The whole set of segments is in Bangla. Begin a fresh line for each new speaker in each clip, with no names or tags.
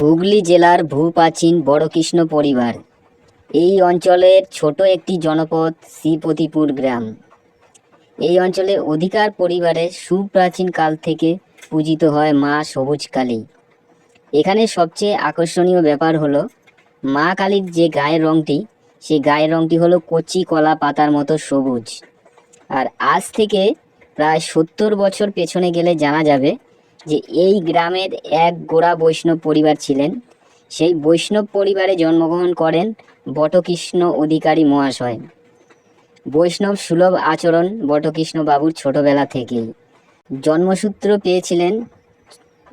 হুগলি জেলার ভূপ্রাচীন বড়কৃষ্ণ পরিবার। এই অঞ্চলের ছোট একটি জনপদ শ্রীপতিপুর গ্রাম। এই অঞ্চলে অধিকার পরিবারে সুপ্রাচীন কাল থেকে পূজিত হয় মা সবুজ কালী। এখানে সবচেয়ে আকর্ষণীয় ব্যাপার হলো, মা কালীর যে গায়ের রংটি, সেই গায়ের রংটি হলো কচি কলা পাতার মতো সবুজ। আর আজ থেকে প্রায় সত্তর বছর পেছনে গেলে জানা যাবে যে এই গ্রামের এক গোড়া বৈষ্ণব পরিবার ছিলেন। সেই বৈষ্ণব পরিবারে জন্মগ্রহণ করেন বটকৃষ্ণ অধিকারী মহাশয়। বৈষ্ণব সুলভ আচরণ বটকৃষ্ণ বাবুর ছোটবেলা থেকেই। জন্মসূত্র পেয়েছিলেন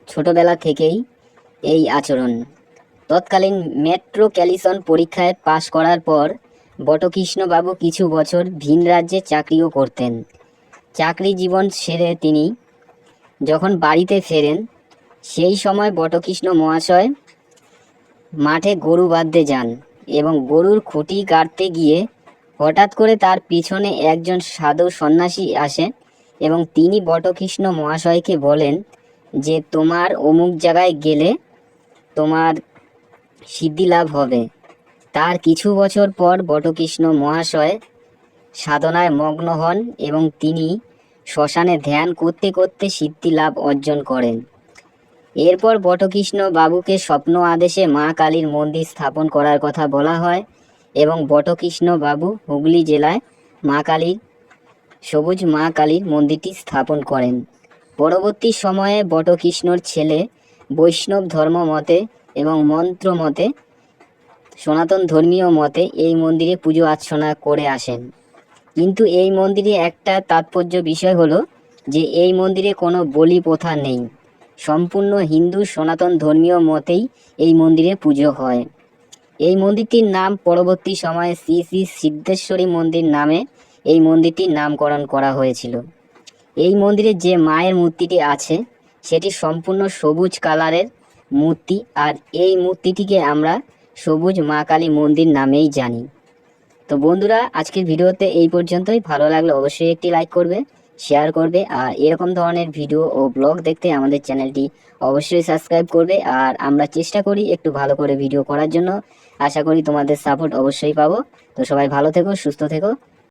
ছোটবেলা থেকেই এই আচরণ। তৎকালীন মেট্রো ক্যালিসন পরীক্ষায় পাশ করার পর বটকৃষ্ণবাবু কিছু বছর ভিন রাজ্যে চাকরিও করতেন। চাকরি জীবন সেরে তিনি যখন বাড়িতে ফেরেন, সেই সময় বটকৃষ্ণ মহাশয় মাঠে গরু বাঁধতে যান এবং গরুর খুঁটি কাটতে গিয়ে হঠাৎ করে তার পিছনে একজন সাধু সন্ন্যাসী আসে এবং তিনি বটকৃষ্ণ মহাশয়কে বলেন যে, তোমার অমুক জায়গায় গেলে তোমার সিদ্ধি লাভ হবে। তার কিছু বছর পর বটকৃষ্ণ মহাশয় সাধনায় মগ্ন হন এবং তিনি শ্মশানে ধ্যান করতে করতে সিদ্ধি লাভ অর্জন করেন। এরপর বটকৃষ্ণ বাবুকে স্বপ্ন আদেশে মা কালীর মন্দির স্থাপন করার কথা বলা হয় এবং বটকৃষ্ণ বাবু হুগলি জেলায় মা কালীর, সবুজ মা কালীর মন্দিরটি স্থাপন করেন। পরবর্তী সময়ে বটকৃষ্ণর ছেলে বৈষ্ণব ধর্ম মতে এবং মন্ত্র মতে, সনাতন ধর্মীয় মতে এই মন্দিরে পুজো আর্চনা করে আসেন। কিন্তু এই মন্দিরে একটা তাৎপর্য বিষয় হলো যে এই মন্দিরে কোনো বলি প্রথা নেই। সম্পূর্ণ হিন্দু সনাতন ধর্মীয় মতেই এই মন্দিরে পুজো হয়। এই মন্দিরটির নাম পরবর্তী সময়ে শ্রী শ্রী সিদ্ধেশ্বরী মন্দির নামে এই মন্দিরটির নামকরণ করা হয়েছিল। এই মন্দিরে যে মায়ের মূর্তিটি আছে, সেটি সম্পূর্ণ সবুজ কালারের মূর্তি, আর এই মূর্তিটিকে আমরা সবুজ মা কালী মন্দির নামেই জানি। তো বন্ধুরা, আজকের ভিডিওতে এই পর্যন্তই। ভালো লাগলে অবশ্যই একটি লাইক করবে, শেয়ার করবে, আর এরকম ধরনের ভিডিও ও ব্লগ দেখতে আমাদের চ্যানেলটি অবশ্যই সাবস্ক্রাইব করবে, আর আমরা চেষ্টা করি একটু ভালো করে ভিডিও করার জন্য। আশা করি তোমাদের সাপোর্ট অবশ্যই পাবো। তো সবাই ভালো থেকো, সুস্থ থেকো।